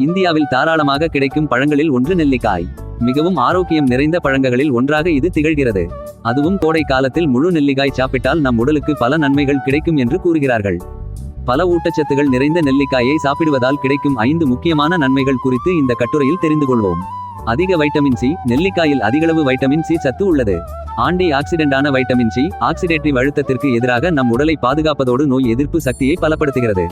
இந்தியாவில் தாராளமாக கிடைக்கும் பழங்களில் ஒன்று நெல்லிக்காய். மிகவும் ஆரோக்கியம் நிறைந்த பழங்களில் ஒன்றாக இது திகழ்கிறது. அதுவும் கோடை காலத்தில் முழு நெல்லிக்காய் சாப்பிட்டால் நம் உடலுக்கு பல நன்மைகள் கிடைக்கும் என்று கூறுகிறார்கள். பல ஊட்டச்சத்துகள் நிறைந்த நெல்லிக்காயை சாப்பிடுவதால் கிடைக்கும் ஐந்து முக்கியமான நன்மைகள் குறித்து இந்த கட்டுரையில் தெரிந்து கொள்வோம். அதிக வைட்டமின் சி நெல்லிக்காயில் அதிகளவு வைட்டமின் சி சத்து உள்ளது. ஆண்டி ஆக்சிடென்டான வைட்டமின் சி ஆக்சிடேட்டிவ் அழுத்தத்திற்கு எதிராக நம் உடலை பாதுகாப்பதோடு நோய் எதிர்ப்பு சக்தியை பலப்படுத்துகிறது.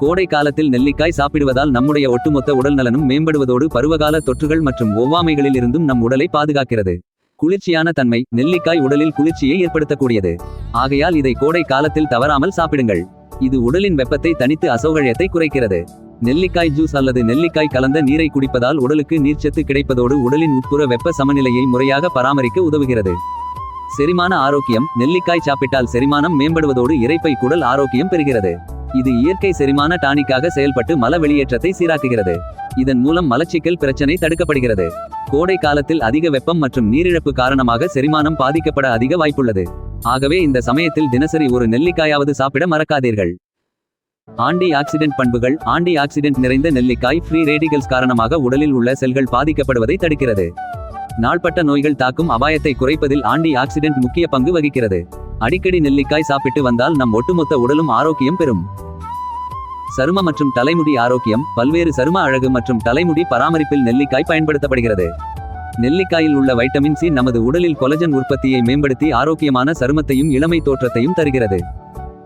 கோடை காலத்தில் நெல்லிக்காய் சாப்பிடுவதால் நம்முடைய ஒட்டுமொத்த உடல் நலனும் மேம்படுவதோடு பருவகால தொற்றுகள் மற்றும் ஒவ்வாமைகளில் இருந்தும் நம் உடலை பாதுகாக்கிறது. குளிர்ச்சியான தன்மை நெல்லிக்காய் உடலில் குளிர்ச்சியை ஏற்படுத்தக்கூடியது. ஆகையால் இதை கோடை காலத்தில் தவறாமல் சாப்பிடுங்கள். இது உடலின் வெப்பத்தை தனித்து அசௌகரியத்தை குறைக்கிறது. நெல்லிக்காய் ஜூஸ் அல்லது நெல்லிக்காய் கலந்த நீரை குடிப்பதால் உடலுக்கு நீர்ச்சத்து கிடைப்பதோடு உடலின் உட்புற வெப்ப சமநிலையை முறையாக பராமரிக்க உதவுகிறது. செரிமான ஆரோக்கியம் நெல்லிக்காய் சாப்பிட்டால் செரிமானம் மேம்படுவதோடு இரைப்பை குடல் ஆரோக்கியம் பெறுகிறது. இது இயற்கை செரிமான டானிக்காக செயல்பட்டு மல வெளியேற்றத்தை சீராக்குகிறது. இதன் மூலம் மலச்சிக்கல் பிரச்சனை தடுக்கப்படுகிறது. கோடை காலத்தில் அதிக வெப்பம் மற்றும் நீரிழப்பு காரணமாக செரிமானம் பாதிக்கப்பட அதிக வாய்ப்புள்ளது. ஆகவே இந்த சமயத்தில் தினசரி ஒரு நெல்லிக்காயாவது சாப்பிட மறக்காதீர்கள். ஆண்டி ஆக்சிடென்ட் பண்புகள் ஆண்டி ஆக்சிடென்ட் நிறைந்த நெல்லிக்காய் ஃப்ரீ ரேடிகல்ஸ் காரணமாக உடலில் உள்ள செல்கள் பாதிக்கப்படுவதை தடுக்கிறது. நாள்பட்ட நோய்கள் தாக்கும் அபாயத்தை குறைப்பதில் ஆண்டி ஆக்சிடென்ட் முக்கிய பங்கு வகிக்கிறது. அடிக்கடி நெல்லிக்காய் சாப்பிட்டு வந்தால் நம் ஒட்டுமொத்த உடலும் ஆரோக்கியம் பெறும். சரும மற்றும் தலைமுடி ஆரோக்கியம் பல்வேறு சரும அழகு மற்றும் தலைமுடி பராமரிப்பில் நெல்லிக்காய் பயன்படுத்தப்படுகிறது. நெல்லிக்காயில் உள்ள வைட்டமின் சி நமது உடலில் கொலஜன் உற்பத்தியை மேம்படுத்தி ஆரோக்கியமான சருமத்தையும் இளமை தோற்றத்தையும் தருகிறது.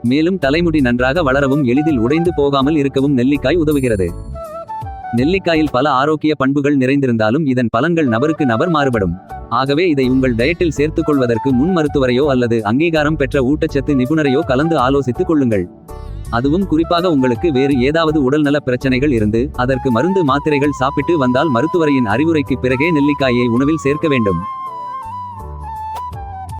மேலும் தலைமுடி நன்றாக வளரவும் எளிதில் உடைந்து போகாமல் இருக்கவும் நெல்லிக்காய் உதவுகிறது. நெல்லிக்காயில் பல ஆரோக்கிய பண்புகள் நிறைந்திருந்தாலும் இதன் பலன்கள் நபருக்கு நபர் மாறுபடும். ஆகவே இதை உங்கள் டயட்டில் சேர்த்துக் கொள்வதற்கு முன் மருத்துவரையோ அல்லது அங்கீகாரம் பெற்ற ஊட்டச்சத்து நிபுணரையோ கலந்து ஆலோசித்துக் கொள்ளுங்கள். அதுவும் குறிப்பாக உங்களுக்கு வேறு ஏதாவது உடல்நல பிரச்சனைகள் இருந்து அதற்கு மருந்து மாத்திரைகள் சாப்பிட்டு வந்தால் மருத்துவரையின் அறிவுரைக்கு பிறகே நெல்லிக்காயை உணவில் சேர்க்க வேண்டும்.